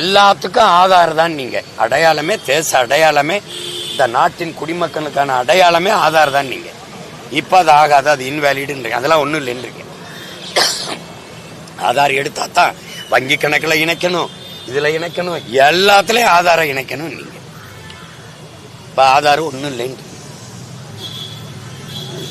எல்லாத்துக்கும் ஆதார் தான் நீங்க. அடையாளமே தேச அடையாளமே இந்த நாட்டின் குடிமக்களுக்கான அடையாளமே ஆதார் தான் நீங்க. இப்போ அது ஆகாது அது இன்வேலிடுன்றீங்க அதெல்லாம் ஒன்றும் இல்லைன்றீங்க. ஆதார் எடுத்தா தான் வங்கி கணக்கில் இணைக்கணும் இதில் இணைக்கணும் எல்லாத்துலேயும் ஆதாரம் இணைக்கணும் நீங்கள் இப்போ ஆதார் ஒன்றும் இல்லைன்றீங்க.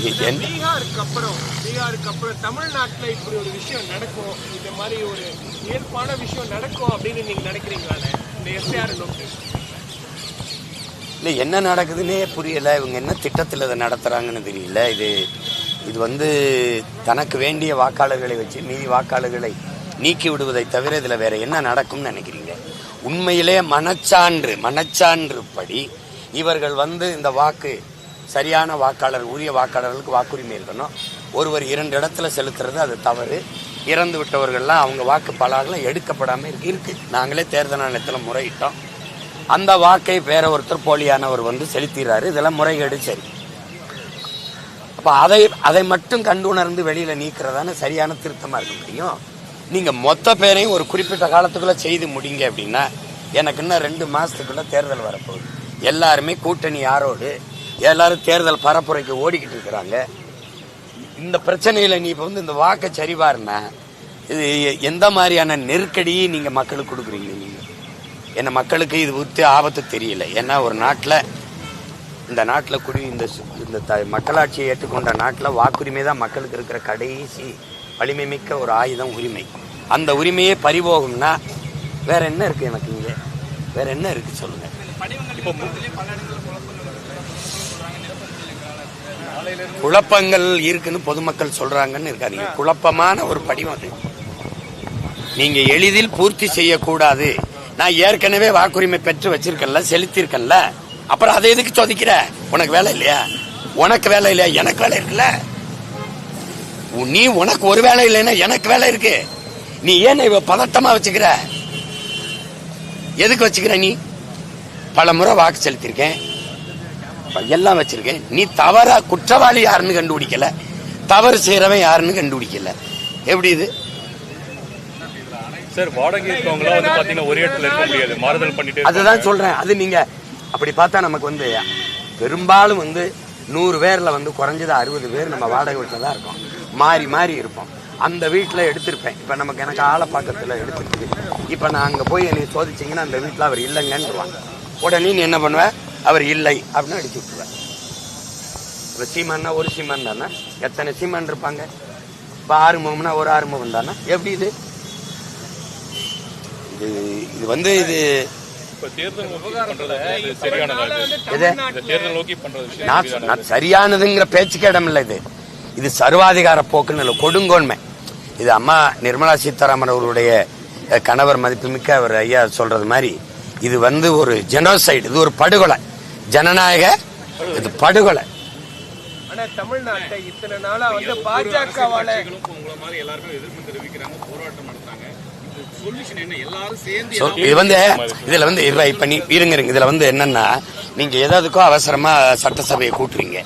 பீகாருக்கு அப்புறம் பீகாருக்கு அப்புறம் தமிழ்நாட்டுல இப்படி ஒரு விஷயம் நடக்கும் இந்த மாதிரி ஒரு இயல்பான விஷயம் நடக்கும் அப்படின்னு நீங்க நினைக்கிறீங்களாண்ணே இந்த எஸ்ஆர் நோக்கி. இல்லை என்ன நடக்குதுன்னே புரியல. இவங்க என்ன திட்டத்தில் இதை நடத்துறாங்கன்னு தெரியல. இது இது வந்து தனக்கு வேண்டிய வாக்காளர்களை வச்சு மீதி வாக்காளர்களை நீக்கி விடுவதை தவிர இதில் வேற என்ன நடக்கும்னு நினைக்கிறீங்க? உண்மையிலே மனச்சான்று மனச்சான்று படி இவர்கள் வந்து இந்த வாக்கு சரியான வாக்காளர் உரிய வாக்காளர்களுக்கு வாக்குரிமை இருக்கணும் ஒருவர் இரண்டு இடத்துல செலுத்துறது அது தவறு. இறந்து விட்டவர்கள்லாம் அவங்க வாக்கு பலாகலாம் எடுக்கப்படாமல் இருக்கு. இருக்கு. நாங்களே தேர்தல் ஆணையத்தில் முறையிட்டோம். அந்த வாக்கை வேற ஒருத்தர் போலியானவர் வந்து செலுத்திடுறாரு இதெல்லாம் முறைகேடு சரி. அப்போ அதை அதை மட்டும் கண்டு உணர்ந்து வெளியில நீக்கிறதான சரியான திருத்தமாக இருக்க முடியும்? நீங்கள் மொத்த பேரையும் ஒரு குறிப்பிட்ட காலத்துக்குள்ளே செய்து முடிங்க அப்படின்னா எனக்கு இன்னும் ரெண்டு மாதத்துக்குள்ளே தேர்தல் வரப்போகுது. எல்லாருமே கூட்டணி யாரோடு? எல்லாரும் தேர்தல் பரப்புரைக்கு ஓடிக்கிட்டு இருக்கிறாங்க. இந்த பிரச்சனையில் நீ இப்போ வந்து இந்த வாக்கை சரிபாருன்னா இது எந்த மாதிரியான நெருக்கடியை நீங்கள் மக்களுக்கு கொடுக்குறீங்க நீங்கள் என்ன மக்களுக்கு இது விட்டு ஆபத்து தெரியல. ஏன்னா ஒரு நாட்டில் இந்த நாட்டில் குடி இந்த இந்த த மக்களாட்சியை ஏற்றுக்கொண்ட நாட்டில் வாக்குரிமை தான் மக்களுக்கு இருக்கிற கடைசி வலிமை மிக்க ஒரு ஆயுதம் உரிமை. அந்த உரிமையே பறிபோகும்னா வேற என்ன இருக்கு எனக்கு இங்கே? வேற என்ன இருக்கு சொல்லுங்க. குழப்பங்கள் இருக்குன்னு பொதுமக்கள் சொல்றாங்கன்னு இருக்காதீங்க. குழப்பமான ஒரு படிவம் அது. நீங்க எளிதில் பூர்த்தி செய்யக்கூடாது. நான் ஏற்கனவே வாக்குரிமை பெற்று வச்சிருக்கேன்ல செலுத்திருக்கேன்ல. அப்புறம் அதை எதுக்கு சொதிக்கிற உனக்கு வேலை இல்லையா? உனக்கு வேலை இல்லையா? எனக்கு வேலை இருக்குல்ல. நீ உனக்கு ஒரு வேலை இல்லைன்னா எனக்கு வேலை இருக்கு. நீ ஏன் இவ பதட்டமா வச்சுக்கிற? எதுக்கு வச்சுக்கிற நீ? பல முறை வாக்கு செலுத்திருக்கேன் எல்லாம் வச்சிருக்கேன். நீ தவறா குற்றவாளி யாருன்னு கண்டுபிடிக்கல. தவறு செய்யறவன் யாருன்னு கண்டுபிடிக்கல. எப்படி இது? சார் வாடகை இருக்கவங்களா வந்து பாத்தீங்கன்னா ஒரே இடத்துல இருக்க முடியாது. மாறுதல் பண்ணிட்டு அதுதான் சொல்றேன். அது நீங்க அப்படி பார்த்தா நமக்கு வந்து பெரும்பாலும் வந்து நூறு பேர்ல வந்து குறைஞ்சது அறுபது பேர் நம்ம வாடகை வீட்டில் தான் இருக்கோம். மாறி மாறி இருப்போம். அந்த வீட்டில் எடுத்திருப்பேன். இப்போ நமக்கு எனக்கு ஆலப்பாக்கத்தில் எடுத்துருக்கு இப்போ நான் அங்கே போய் என்னை சோதிச்சிங்கன்னா அந்த வீட்டில் அவர் இல்லைங்கன்றுவாங்க. உடனே நீ என்ன பண்ணுவ? அவர் இல்லை அப்படின்னு அடிச்சு விட்டுருவேன் இப்போ சீமான்னா ஒரு சீமான் தானே? எத்தனை சீமான் இருப்பாங்க? இப்போ ஆறுமுகம்னா ஒரு ஆறுமுகம் தானே? எப்படி இது? இது இது வந்து இது சரியானதுங்கிற பேச்சுக்கு இடம் இல்லை இது. இது சர்வாதிகார போக்குன்னு இல்லை கொடுங்கோன்மை. இது அம்மா நிர்மலா சீதாராமன் அவர்களுடைய கணவர் மதிப்புமிக்க அவர் ஐயா சொல்றது மாதிரி இது வந்து ஒரு ஜெனோசைடு இது ஒரு படுகொலை. ஜனநாயக இது படுகொலை. தமிழ்நாட்டை இத்தனை நாளா வந்து பாஜகவால இது வந்து இதுல வந்து இப்ப நீ இருங்க இருங்க. இதுல வந்து என்னன்னா நீங்க எதாவதுக்கோ அவசரமா சட்டசபையை கூட்டுறீங்க.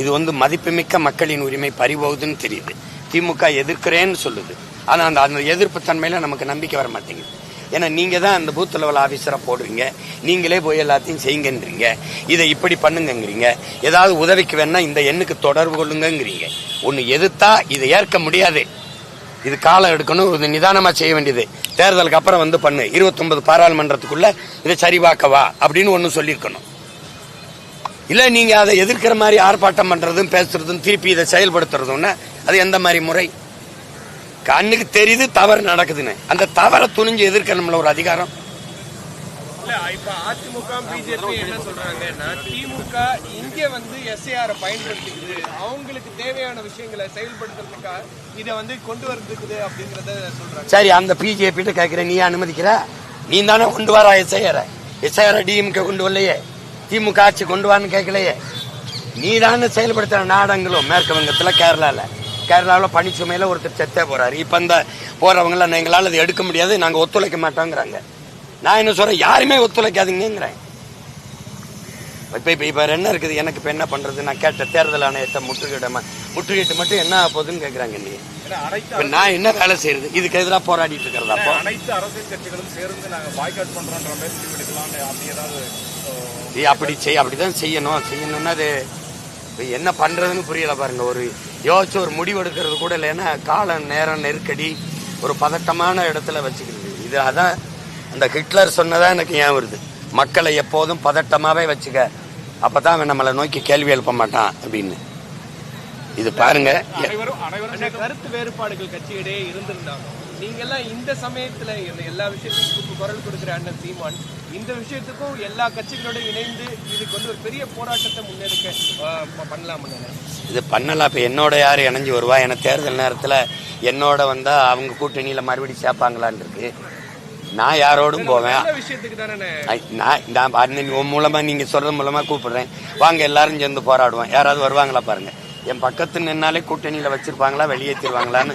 இது வந்து மதிப்புமிக்க மக்களின் உரிமை பறிபோகுதுன்னு தெரியுது. திமுக எதிர்க்கிறேன்னு சொல்லுது. ஆனா அந்த அந்த எதிர்ப்பு தன்மையில நமக்கு நம்பிக்கை வர மாட்டேங்குது. ஏன்னா நீங்கள் தான் அந்த பூத் லெவல் ஆஃபீஸராக போடுறீங்க. நீங்களே போய் எல்லாத்தையும் செய்யுங்கன்றீங்க. இதை இப்படி பண்ணுங்கங்கிறீங்க. ஏதாவது உதவிக்கு வேணா இந்த எண்ணுக்கு தொடர்பு கொள்ளுங்கங்கிறீங்க. ஒன்று எதிர்த்தா இதை ஏற்க முடியாது. இது காலம் எடுக்கணும் இது நிதானமாக செய்ய வேண்டியது. தேர்தலுக்கு அப்புறம் வந்து பண்ணு. 29 பாராளுமன்றத்துக்குள்ள இதை சரிபார்க்கவா? அப்படின்னு ஒன்று சொல்லியிருக்கணும். இல்லை நீங்கள் அதை எதிர்க்கிற மாதிரி ஆர்ப்பாட்டம் பண்ணுறதும் பேசுறதும் திருப்பி இதை செயல்படுத்துறதும்னா அது எந்த மாதிரி முறை? கண்ணுக்கு தெரியுது தவறு நடக்குதுன்னு. அந்த தவறை துணிஞ்சு எதிர்க்கணும்ல ஒரு அதிகாரம். இல்ல இப்ப அதிமுக பிஜேபி என்ன சொல்றாங்கன்னா திமுக இங்க வந்து எஸ்ஐஆர் பயன்படுத்திக்குது. அவங்களுக்கு தேவையான விஷயங்களை செயல்படுத்துறதுக்காக இதை வந்து கொண்டு வரதுக்குது அப்படிங்கறத சொல்றாங்க. சரி அந்த பிஜேபி கேட்கிறேன் நீ அனுமதிக்கிற? நீ தானே கொண்டு வர எஸ்ஐஆர் எஸ்ஐஆர் டிஎம்கே கொண்டு வரலையே. திமுக ஆட்சி கொண்டு வான்னு கேட்கலையே நீ தானே செயல்படுத்துற நாடங்களும் மேற்கு வங்கத்துல கேரளால. கேரளாவில் பனிச்சுமையில ஒருத்தர் செத்தே போறாரு. இப்ப இந்த போறவங்களாம் எங்களால் அதை எடுக்க முடியாது நாங்க ஒத்துழைக்க மாட்டோங்கிறாங்க. நான் என்ன சொல்றேன்? யாருமே ஒத்துழைக்காதீங்கிறேன் இப்ப இப்ப இப்ப என்ன இருக்குது? எனக்கு இப்ப என்ன பண்றது? நான் கேட்ட தேர்தல் ஆணையத்தை முற்றுகையிட முற்றுகையிட்டு மட்டும் என்ன போகுதுன்னு கேக்குறாங்க நீ. இப்ப நான் என்ன வேலை செய்யறது? இதுக்கு எதிராக போராடிட்டு இருக்கிறதா அப்போ? அனைத்து அரசியல் கட்சிகளும் சேர்ந்து நாங்க பாய்காட் மாதிரி எடுக்கலாம்னு அப்படி ஏய், அப்படி செய் அப்படிதான் செய்யணும். செய்யணும்னா அது என்ன பண்றதுன்னு புரியல பாருங்க. ஒரு யோசிச்சு ஒரு முடிவு எடுக்கிறது கூட இல்லைன்னா காலம் நேரம் நெருக்கடி ஒரு பதட்டமான இடத்துல வச்சுக்கிறது. இது அதான் அந்த ஹிட்லர் சொன்னதா எனக்கு ஏன் வருது. மக்களை எப்போதும் பதட்டமாவே வச்சுக்க. அப்பதான் அவன் நம்மளை நோக்கி கேள்வி எழுப்ப மாட்டான் அப்படின்னு. இது பாருங்க. கருத்து வேறுபாடுகள் கட்சியிடையே இருந்திருந்தாலும் நீங்க எல்லாம் இந்த சமயத்துல இந்த எல்லா விஷயத்துக்கும் குரல் கொடுக்கிற அண்ணன் சீமான். இந்த விஷயத்துக்கும் எல்லா கட்சிகளோட இணைந்து இதுக்கு வந்து ஒரு பெரிய போராட்டத்தை முன்னெடுக்க ஆஹ், ப- பண்ணலாம்னு இது பண்ணலாம் இப்ப என்னோட யாரு இணைஞ்சு வருவா? ஏன்னா தேர்தல் நேரத்துல என்னோட வந்தா அவங்க கூட்டணியில மறுபடியும் சேர்ப்பாங்களான்னு இருக்கு. நான் யாரோடும் போவேன். நான் நான் உன் மூலமா நீங்க சொல்றது மூலமா கூப்பிடுறேன். வாங்க எல்லாரும் சேர்ந்து போராடுவோம். யாராவது வருவாங்களா பாருங்க. என் பக்கத்து நின்னாலே கூட்டணியில் வச்சுருப்பாங்களா வெளியேற்றிடுவாங்களான்னு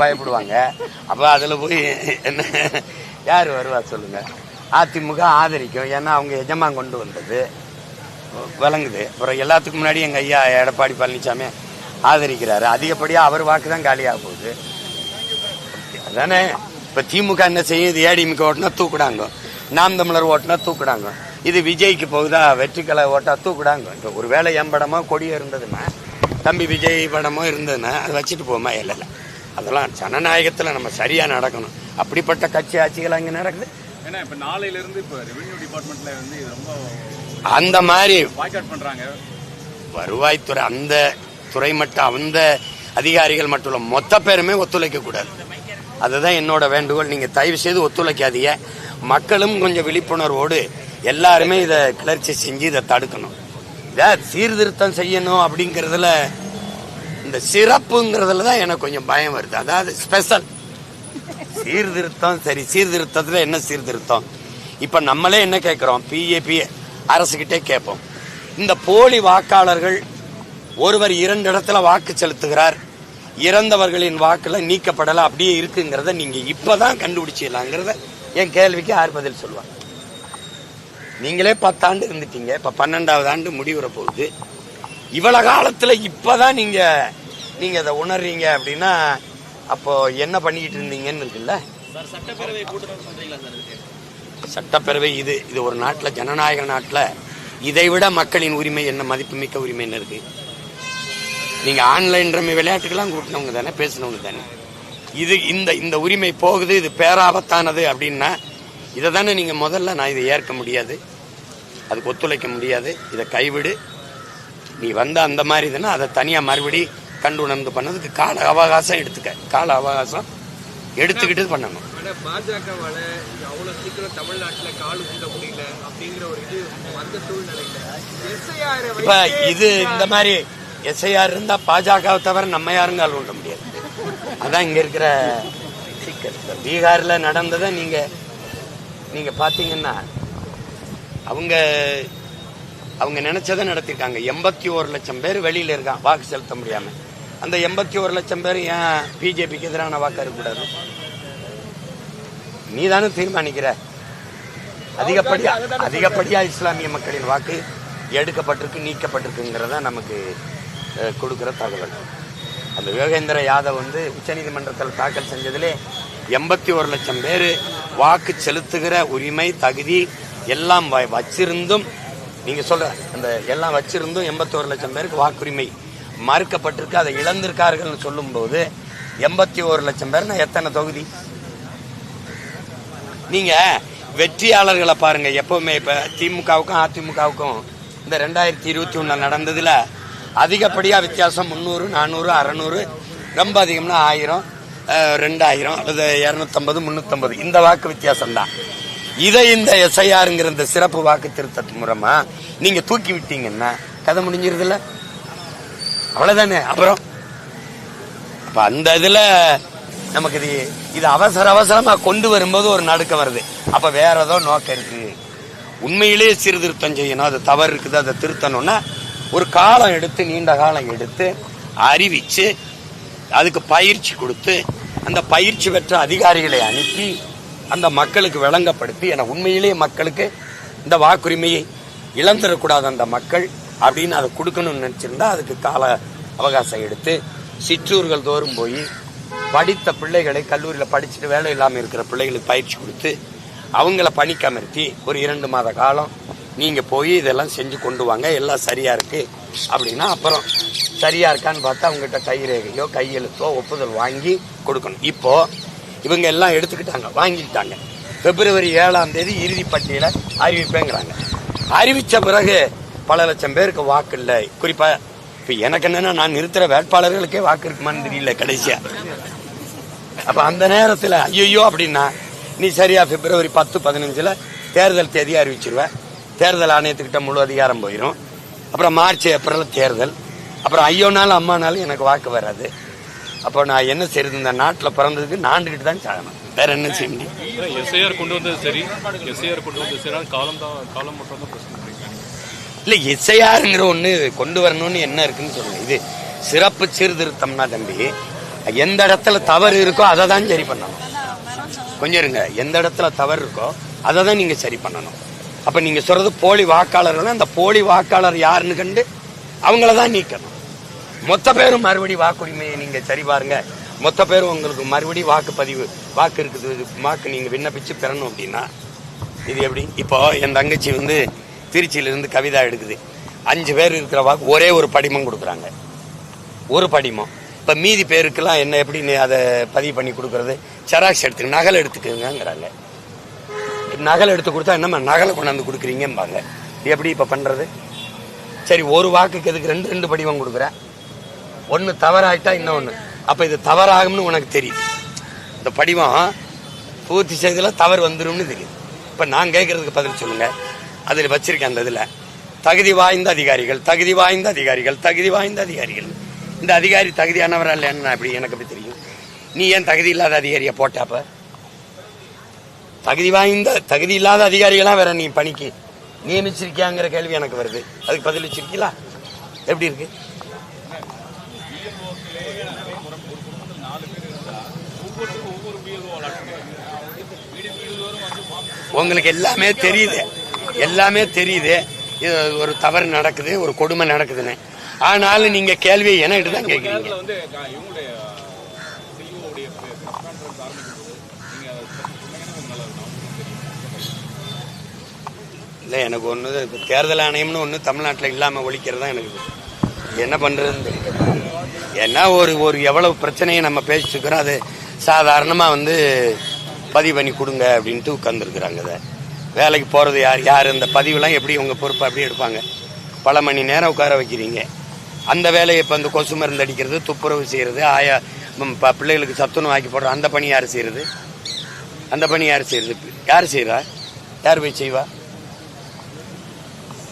பயப்படுவாங்க அப்போ அதில் போய் என்ன யார் வருவா சொல்லுங்கள் அதிமுக ஆதரிக்கும் ஏன்னா அவங்க எஜமான் கொண்டு வந்தது. விளங்குது அப்புறம் எல்லாத்துக்கும் முன்னாடி எங்கள் ஐயா எடப்பாடி பழனிசாமி ஆதரிக்கிறாரு. அதிகப்படியாக அவர் வாக்கு தான் காலியாக போகுது. அதானே? இப்போ திமுக என்ன செய்யும் இது ஏடிஎம்கே ஓட்டுனா தூக்குடாங்க. நாம் தமிழர் ஓட்டுனா தூக்குடாங்க. இது விஜய்க்கு போகுதா? வெற்றிக்கலை ஓட்டா தூக்குடாங்க. ஒரு ஒருவேளை என் படமோ கொடியே இருந்ததுன்னா தம்பி விஜய் படமோ இருந்ததுன்னா அதை வச்சுட்டு போமா இல்லை அதெல்லாம் ஜனநாயகத்துல நம்ம சரியா நடக்கணும். அப்படிப்பட்ட கட்சி ஆட்சிகள் அங்க நடக்குது. ஏன்னா இப்ப நாளையில இருந்து இப்ப ரெவென்யூ டிபார்ட்மெண்ட்ல வந்து இது ரொம்ப அந்த மாதிரி பாய்காட் பண்றாங்க. வருவாய்த்துறை அந்த துறை மட்டும் அந்த அதிகாரிகள் மட்டும் இல்ல மொத்த பேருமே ஒத்துழைக்க கூடாது. அதுதான் என்னோட வேண்டுகோள். நீங்க தயவு செய்து ஒத்துழைக்காதீங்க. மக்களும் கொஞ்சம் விழிப்புணர்வோடு எல்லாருமே இதை கிளர்ச்சி செஞ்சு இதை தடுக்கணும். இதை சீர்திருத்தம் செய்யணும் அப்படிங்கிறதுல இந்த சிறப்புங்கிறதுல தான் எனக்கு கொஞ்சம் பயம் வருது. அதாவது ஸ்பெஷல் சீர்திருத்தம் சரி சீர்திருத்தத்தில் என்ன சீர்திருத்தம்? இப்போ நம்மளே என்ன கேட்குறோம் பிஏபி அரசுக்கிட்டே கேட்போம் இந்த போலி வாக்காளர்கள் ஒருவர் இரண்டு இடத்துல வாக்கு செலுத்துகிறார். இறந்தவர்களின் வாக்குல நீக்கப்படலை அப்படியே இருக்குங்கிறத நீங்கள் இப்போ தான் கண்டுபிடிச்சிடலாங்கிறத என் கேள்விக்கு யார் பதில் சொல்லுவாங்க. நீங்களே பத்தாண்டு இருந்துட்டீங்க. இப்ப பன்னெண்டாவது ஆண்டு முடிவுற போகுது இவ்வளவு காலத்துல இப்பதான் நீங்க நீங்க அதை உணர்றீங்க அப்படின்னா அப்போ என்ன பண்ணிக்கிட்டு இருந்தீங்கன்னு இருக்குல்ல? சட்டப்பேரவை இது இது ஒரு நாட்டுல ஜனநாயக நாட்டுல இதை விட மக்களின் உரிமை என்ன மதிப்புமிக்க உரிமை என்ன இருக்கு? நீங்க ஆன்லைன் ரம்மி விளையாட்டுக்கெல்லாம் கூட்டினவங்க தானே பேசினவங்க தானே. இது இந்த இந்த உரிமை போகுது இது பேராபத்தானது அப்படின்னா இதை தானே நீங்க முதல்ல நான் இதை ஏற்க முடியாது அதுக்கு ஒத்துழைக்க முடியாது இதை கைவிடு. நீ வந்த அந்த மாதிரி இதுன்னா அதை தனியா மறுபடி கண்டு உணர்ந்து பண்ணதுக்கு கால அவகாசம் எடுத்துக்க. கால அவகாசம் எடுத்துக்கிட்டு பண்ணணும். பாஜகவால அவ்வளவு சீக்கிரம் தமிழ்நாட்டுல கால் ஊண்ட முடியல அப்படிங்கிற ஒரு இது வந்த சூழ்நிலையில. எஸ்ஐஆர் இப்ப இது இந்த மாதிரி எஸ்ஐஆர் இருந்தா பாஜகவை தவிர நம்ம யாரும் கால் முடியாது. அதான் இங்க இருக்கிற சிக்கல் பீகார்ல நடந்ததை நீங்க நீங்க பாத்தீங்கன்னா அவங்க அவங்க நினைச்சதை நடத்திருக்காங்க. எண்பத்தி ஒரு லட்சம் பேர் வெளியில இருக்கான் வாக்கு செலுத்த முடியாம. அந்த எண்பத்தி ஒரு லட்சம் பேர் ஏன் பிஜேபிக்கு எதிரான வாக்கு இருக்கக்கூடாது நீ தானே தீர்மானிக்கிற? அதிகப்படியா அதிகப்படியா இஸ்லாமிய மக்களின் வாக்கு எடுக்கப்பட்டிருக்கு நீக்கப்பட்டிருக்குங்கிறத நமக்கு கொடுக்குற தகவல். அந்த யோகேந்திர யாதவ் வந்து உச்சநீதிமன்றத்தில் தாக்கல் செஞ்சதிலே எண்பத்தி ஒரு லட்சம் பேர் வாக்கு செலுத்துகிற உரிமை தகுதி எல்லாம் வ- வச்சிருந்தும் நீங்க சொல்ற அந்த எல்லாம் வச்சிருந்தும் எண்பத்தி ஒரு லட்சம் பேருக்கு வாக்குரிமை மறுக்கப்பட்டிருக்கு. அதை இழந்திருக்கார்கள்னு சொல்லும்போது எண்பத்தி ஒரு லட்சம் பேர்னா எத்தனை தொகுதி? நீங்க வெற்றியாளர்களை பாருங்க. எப்பவுமே இப்ப திமுகவுக்கும் அதிமுகவுக்கும் இந்த ரெண்டாயிரத்தி இருபத்தி ஒண்ணுல நடந்ததுல அதிகப்படியா வித்தியாசம் முந்நூறு நானூறு அறநூறு ரொம்ப அதிகம்னா ஆயிரம். ரெண்டாயிரம் அல்லது இரநூத்தம்பது முன்னூத்தம்பது. இந்த வாக்கு வித்தியாசம் தான் இதை இந்த எஸ்ஐஆருங்கிற இந்த சிறப்பு வாக்கு திருத்த மூலமா நீங்க தூக்கி விட்டீங்கன்னா கதை முடிஞ்சிருதுல்ல? அவ்வளவுதானே? அப்புறம்? அப்ப அந்த இதுல நமக்கு இது இது அவசர அவசரமா கொண்டு வரும்போது ஒரு நடுக்கம் வருது. அப்ப வேற ஏதோ நோக்கம் இருக்கு. உண்மையிலேயே சீர்திருத்தம் செய்யணும். அது தவறு இருக்குது. அதை திருத்தணும்னா ஒரு காலம் எடுத்து நீண்ட காலம் எடுத்து அறிவிச்சு அதுக்கு பயிற்சி கொடுத்து அந்த பயிற்சி பெற்ற அதிகாரிகளை அனுப்பி அந்த மக்களுக்கு விளங்கப்படுத்தி என உண்மையிலேயே மக்களுக்கு இந்த வாக்குரிமையை இழந்துடக்கூடாது அந்த மக்கள் அப்படின்னு அதை கொடுக்கணும்னு நினச்சிருந்தா அதுக்கு கால அவகாசம் எடுத்து சிற்றூர்கள் தோறும் போய் படித்த பிள்ளைகளை கல்லூரியில் படிச்சுட்டு வேலை இல்லாமல் இருக்கிற பிள்ளைகளுக்கு பயிற்சி கொடுத்து அவங்கள பணிக்கமர்த்தி ஒரு இரண்டு மாத காலம் நீங்கள் போய் இதெல்லாம் செஞ்சு கொண்டு வாங்க எல்லாம் சரியாக இருக்கு அப்படின்னா அப்புறம் சரியாக இருக்கான்னு பார்த்தா அவங்ககிட்ட கைரேகையோ கையெழுத்தோ ஒப்புதல் வாங்கி கொடுக்கணும். இப்போ இவங்க எல்லாம் எடுத்துக்கிட்டாங்க வாங்கிக்கிட்டாங்க. பிப்ரவரி ஏழாம் தேதி இறுதி பட்டியலை அறிவிப்பேங்கிறாங்க. அறிவித்த பிறகு பல லட்சம் பேருக்கு வாக்கு இல்லை. குறிப்பா இப்போ எனக்கு என்னன்னா நான் நிறுத்துற வேட்பாளர்களுக்கே வாக்கு இருக்குமான்னு தெரியல கடைசியா. அப்ப அந்த நேரத்தில் ஐயோ அப்படின்னா நீ சரியா பிப்ரவரி பத்து பதினஞ்சுல தேர்தல் தேதி அறிவிச்சிருவேன் தேர்தல் ஆணையத்துக்கிட்ட முழு அதிகாரம் போயிடும் அப்புறம் மார்ச் ஏப்ரல் தேர்தல். அப்புறம் ஐயோனாலும் அம்மானாலும் எனக்கு வாக்கு வராது. அப்போ நான் என்ன செய்யறது இந்த நாட்டில் பிறந்ததுக்கு நாண்டுகிட்டு தான் சாகணும். வேற என்ன செய்ய முடியும்? எஸ்ஐஆர் கொண்டு வந்தது சரி. எஸ்ஐஆர் கொண்டு வந்தது சரி. காலம் தான் காலம் மட்டும் தான் இல்ல எஸ்ஐஆருங்கிற ஒண்ணு கொண்டு வரணும்னு என்ன இருக்குன்னு சொல்லுங்க. இது சிறப்பு சீர்திருத்தம்னா தம்பி எந்த இடத்துல தவறு இருக்கோ அதை தான் சரி பண்ணணும். கொஞ்சம் இருங்க. எந்த இடத்துல தவறு இருக்கோ அதை தான் நீங்க சரி பண்ணணும். அப்ப நீங்க சொல்றது போலி வாக்காளர்கள் அந்த போலி வாக்காளர் யாருன்னு கண்டு அவங்கள தான் நீக்கணும். மொத்த பேரும் மறுபடி வாக்குரிமையை நீங்க சரி பாருங்க. மொத்த பேரும் உங்களுக்கு மறுபடி வாக்குப்பதிவு வாக்கு இருக்குது இது வாக்கு நீங்க விண்ணப்பிச்சு பெறணும் அப்படின்னா இது எப்படி? இப்போ என் தங்கச்சி வந்து திருச்சியிலேருந்து கவிதா எடுக்குது. அஞ்சு பேர் இருக்கிற வாக்கு ஒரே ஒரு படிமம் கொடுக்குறாங்க. ஒரு படிமம். இப்போ மீதி பேருக்கெல்லாம் என்ன எப்படி அதை பதிவு பண்ணி கொடுக்கறது? செராக்ஸ் எடுத்துக்க நகல் எடுத்துக்கோங்கங்கிறாங்க. நகல் எடுத்து கொடுத்தா என்னம்மா நகலை கொண்டாந்து கொடுக்குறீங்கம்பாங்க எப்படி இப்போ பண்ணுறது சரி ஒரு வாக்குக்கு எதுக்கு ரெண்டு ரெண்டு படிவம் கொடுக்குறேன்? ஒன்று தவறாகிட்டா இன்னொன்று அப்போ இது தவறாகும்னு உனக்கு தெரியுது. இந்த படிவம் பூர்த்தி செய்ததில் தவறு வந்துடும்னு தெரியுது. இப்போ நான் கேட்குறதுக்கு பதில் சொல்லுங்கள் அதில் வச்சிருக்கேன் அந்த இதில். தகுதி வாய்ந்த அதிகாரிகள் தகுதி வாய்ந்த அதிகாரிகள் தகுதி வாய்ந்த அதிகாரிகள். இந்த அதிகாரி தகுதியானவரா இல்லைன்னு அப்படி எனக்கு அப்படி தெரியும்? நீ ஏன் தகுதி இல்லாத அதிகாரியை போட்டாப்ப தகுதி வாய்ந்த தகுதி இல்லாத அதிகாரிகளாம் வேற நீ பணிக்கு நியமிச்சிருக்கியாங்கிற கேள்வி எனக்கு வருது. அதுக்கு பதில் வச்சிருக்கீங்களா? எப்படி இருக்கு? உங்களுக்கு எல்லாமே தெரியுது. எல்லாமே தெரியுது. இது ஒரு தவறு நடக்குது ஒரு கொடுமை நடக்குதுன்னு. ஆனாலும் நீங்க கேள்வியை என்கிட்ட தான் கேட்குறீங்க வந்து க- இவங்களுடைய சிஇஓடைய கான்ஃபரன்ஸ் ஆரம்பிக்கும்போது நீங்க அதை பத்தி சொன்னீங்கன்னா கொஞ்சம் நல்லா இருக்கும் இல்லை எனக்கு ஒன்று இப்போ தேர்தல் ஆணையம்னு ஒன்று தமிழ்நாட்டில் இல்லாமல் ஒழிக்கிறது தான் எனக்கு என்ன பண்ணுறதுன்னு தெரியல. ஏன்னா ஒரு ஒரு எவ்வளவு பிரச்சனையை நம்ம பேசிட்டுருக்கிறோம் அது சாதாரணமாக வந்து பதிவு பண்ணி கொடுங்க அப்படின்ட்டு உட்காந்துருக்குறாங்க அதை வேலைக்கு போகிறது யார் யார்? இந்த பதிவுலாம் எப்படி உங்கள் பொறுப்பை அப்படியே எடுப்பாங்க? பல மணி நேரம் உட்கார வைக்கிறீங்க. அந்த வேலையை இப்போ இந்த கொசு மருந்து அடிக்கிறது துப்புரவு செய்கிறது ஆயா ப- பிள்ளைகளுக்கு சத்துணவு ஆக்கி போடுற அந்த பணி யார் செய்கிறது அந்த பணி யார் செய்கிறது யார் செய்கிறா யார் போய் செய்வா?